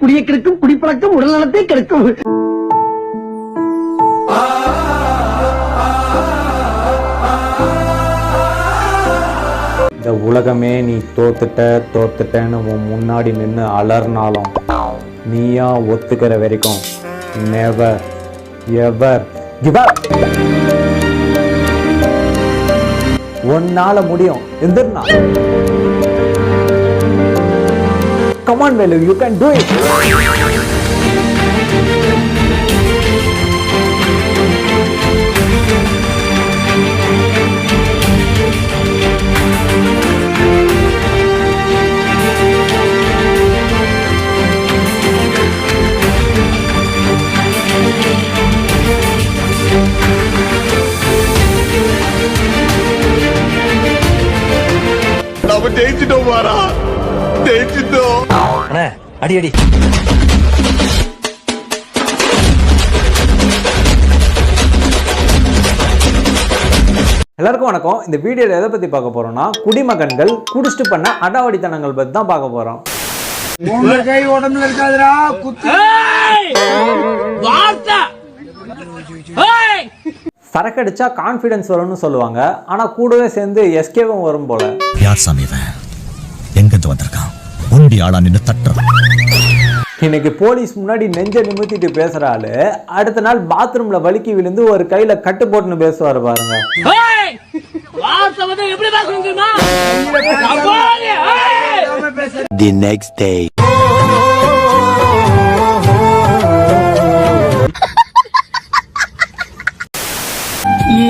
குடியை கெடுக்கும் குடிப்பழக்கம் உடல் நலத்தை கெடுக்கும். இந்த உலகமே நீ தோத்துட்ட தோத்துட்டேன்னு உன் முன்னாடி நின்று அலர்னாலும் நீயா ஒத்துக்கிற வரைக்கும் நெவர் எவர் கிவ் உன்னால முடியும் எந்திரனா. come on Velu you can do it நம்ம ஜெயிச்சிட்டோம் மாறா ஜெயிச்சிட்டோம் அண்ணே அடி அடி. எல்லாருக்கும் வணக்கம். இந்த வீடியோவில் எதை பற்றி பார்க்க போறோம்னா குடிமகன்கள் குடிச்சிட்டு பண்ண அடாவடித்தனங்கள் பற்றி தான் பார்க்க போறோம். சரக்கடிச்சா கான்ஃபிடன்ஸ் வரும்னு சொல்லுவாங்க. ஆனா கூடவே சேர்ந்து எஸ்கேவும் வரும் போல. யார் சாமி இவன்? உண்டி ஆளா நின்னு தட்டுறான். இன்னைக்கு போலீஸ் முன்னாடி நெஞ்ச நிமித்திட்டு பேசுற ஆளு அடுத்த நாள் பாத்ரூம்ல வலிக்கி விழுந்து ஒரு கையில கட்டு போட்டுன்னு பேசுவாரு பாருங்க. தி நெக்ஸ்ட் டே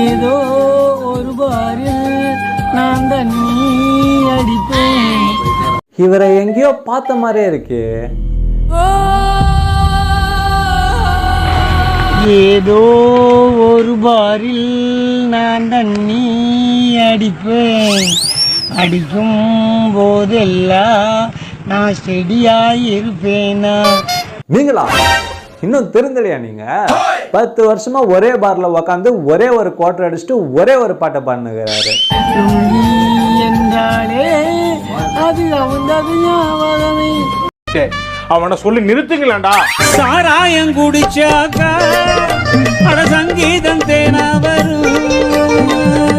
ஏதோ ஒரு பாரு நான் தண்ணி அடிப்பேன். இவரை எங்கேயோ பார்த்த மாதிரியே இருக்கு. ஏதோ ஒரு பாரில் நான் தண்ணி அடிப்பேன். அடிக்கும் போதெல்லாம் நான் செடியாயிருப்பேனா? நீங்களா? இன்னும் தெரிஞ்சலையா நீங்க? பத்து வருஷமா ஒரே பார்ல உக்காந்து ஒரே ஒரு குவார்டர் அடிச்சுட்டு ஒரே ஒரு பாட்டை ஞாபகமே. அவனை சொல்லி நிறுத்துங்களேன்டா. சாராயம் குடிச்சாக்கா அட சங்கீதம் தேனா வரும்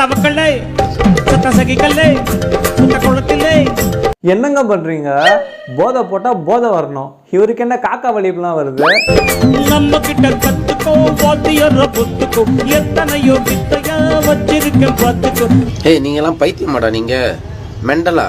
தவக்கல்லை சத்த சகிக்கல்லை சுத்த குளத்தில்லை என்னங்க பண்றீங்க? போதை போட்டா போதை வரணும். இவருக்கு என்ன காக்கா வலிப்புலாம் வருது? நம்ம கிட்ட கத்துக்கோ வாத்தியற புத்துக்கோ. எத்தனையோ வித்தையா வச்சிருக்கேன் பார்த்துக்கோ. ஏய் நீங்க எல்லாம் பைத்தியமாடா நீங்க. மெண்டலா?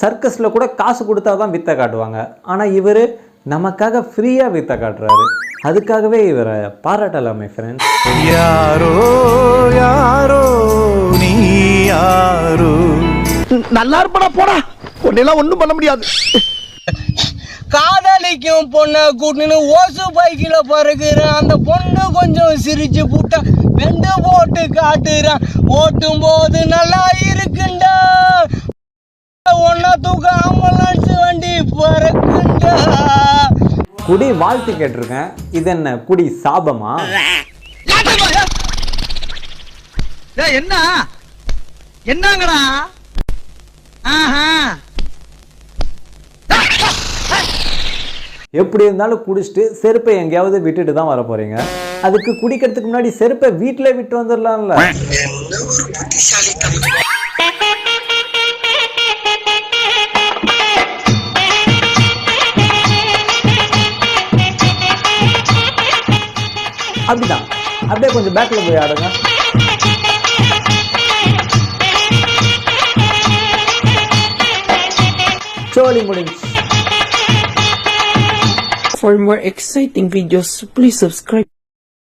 சர்க்கஸ்ல கூட காசு கொடுத்தா தான் வித்தை காட்டுவாங்க. ஆனா இவரு நமக்காக ஃப்ரீயா வித்தை காட்டுறாரு. அதுக்காகவே இவரை பாராட்டலாமே ஃப்ரெண்ட்ஸ் யாரோ யாரோ நீ யாரோ? நல்லா இருப்படா போடா. உன்னெல்லாம் ஒண்ணும் பண்ண முடியாது. காதலிக்கும் பொண்ணை கூட்டுன்னு ஓசு பைக்கில் பறக்குறான். அந்த பொண்ணு கொஞ்சம் சிரிச்சு புட்டா வெண்டு போட்டு காட்டுறான். ஓட்டும் போது நல்லா இருக்குண்டா. தூக்க ஆம்புலன்ஸ் வண்டி பறக்குண்டா குடி வாழ்த்து கேட்டிருக்கேன். இது என்ன குடி சாபமா? என்ன? என்னங்கடா? ஆஹா. எப்படி இருந்தாலும் குடிச்சிட்டு செருப்பை எங்கேயாவது விட்டுட்டு தான் வர போறீங்க. அதுக்கு குடிக்கிறதுக்கு முன்னாடி செருப்பை வீட்டிலே விட்டு வந்துடலாம்ல அப்படிதான் அப்படியே கொஞ்சம் பேக்ல போய் ஆடுங்க சோழி முடிஞ்சு For more exciting videos, please subscribe.